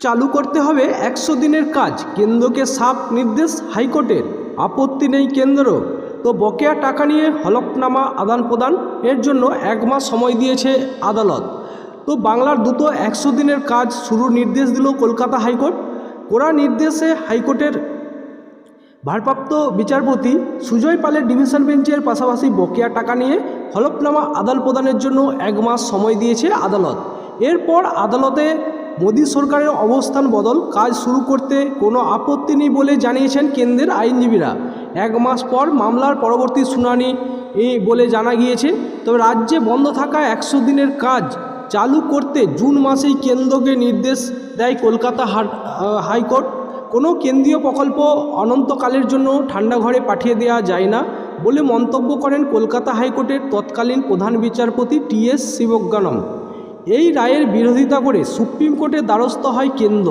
চালু করতে হবে একশো দিনের কাজ। কেন্দ্রকে সাফ নির্দেশ হাইকোর্টের। আপত্তি নেই কেন্দ্র। তো বকেয়া টাকা নিয়ে হলফনামা আদান প্রদান এর জন্য এক মাস সময় দিয়েছে আদালত। তো বাংলার দ্রুত একশো দিনের কাজ শুরুর নির্দেশ দিল কলকাতা হাইকোর্ট। কড়া নির্দেশে হাইকোর্টের ভারপ্রাপ্ত বিচারপতি সুজয় পালের ডিভিশন বেঞ্চের পাশাপাশি বকেয়া টাকা নিয়ে হলফনামা আদান প্রদানের জন্য এক মাস সময় দিয়েছে আদালত। এরপর আদালতে মোদী সরকারের অবস্থান বদল, কাজ শুরু করতে কোনো আপত্তি নেই বলে জানিয়েছেন কেন্দ্রের আইনজীবীরা। এক মাস পর মামলার পরবর্তী শুনানি বলে জানা গিয়েছে। তবে রাজ্যে বন্ধ থাকা একশো দিনের কাজ চালু করতে জুন মাসেই কেন্দ্রকে নির্দেশ দেয় কলকাতা হাইকোর্ট। কোনো কেন্দ্রীয় প্রকল্প অনন্তকালের জন্য ঠান্ডা ঘরে পাঠিয়ে দেওয়া যায় না বলে মন্তব্য করেন কলকাতা হাইকোর্টের তৎকালীন প্রধান বিচারপতি টি এস শিবজ্ঞানম। এই রায়ের বিরোধিতা করে সুপ্রিম কোর্টের দ্বারস্থ হয় কেন্দ্র।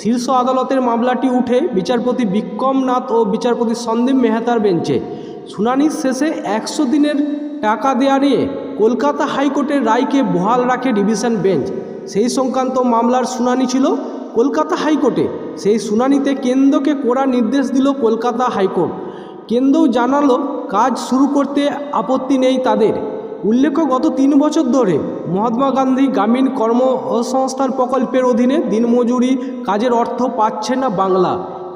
শীর্ষ আদালতের মামলাটি উঠে বিচারপতি বিক্রম নাথ ও বিচারপতি সন্দীপ মেহতার বেঞ্চে। শুনানির শেষে একশো দিনের টাকা দেয়া নিয়ে কলকাতা হাইকোর্টের রায়কে বহাল রাখে ডিভিশন বেঞ্চ। সেই সংক্রান্ত মামলার শুনানি ছিল কলকাতা হাইকোর্টে। সেই শুনানিতে কেন্দ্রকে কড়া নির্দেশ দিল কলকাতা হাইকোর্ট। কেন্দ্রও জানালো, কাজ শুরু করতে আপত্তি নেই তাদের। উল্লেখ্য, গত তিন বছর ধরে মহাত্মা গান্ধী গ্রামীণ কর্মসংস্থান প্রকল্পের অধীনে দিনমজুরি কাজের অর্থ পাচ্ছে না বাংলা।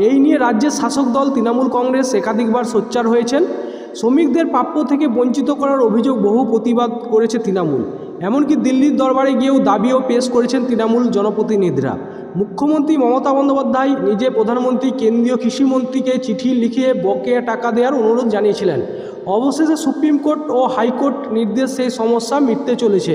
এই নিয়ে রাজ্যের শাসক দল তৃণমূল কংগ্রেস একাধিকবার সোচ্চার হয়েছেন। শ্রমিকদের প্রাপ্য থেকে বঞ্চিত করার অভিযোগ বহু প্রতিবাদ করেছে তৃণমূল। এমনকি দিল্লির দরবারে গিয়েও দাবিও পেশ করেছেন তৃণমূল জনপ্রতিনিধিরা। মুখ্যমন্ত্রী মমতা বন্দ্যোপাধ্যায় নিজে প্রধানমন্ত্রী, কেন্দ্রীয় কৃষিমন্ত্রীকে চিঠি লিখে বকেয়া টাকা দেওয়ার অনুরোধ জানিয়েছিলেন। অবশেষে সুপ্রিম কোর্ট ও হাইকোর্ট নির্দেশ সেই সমস্যা মিটতে চলেছে।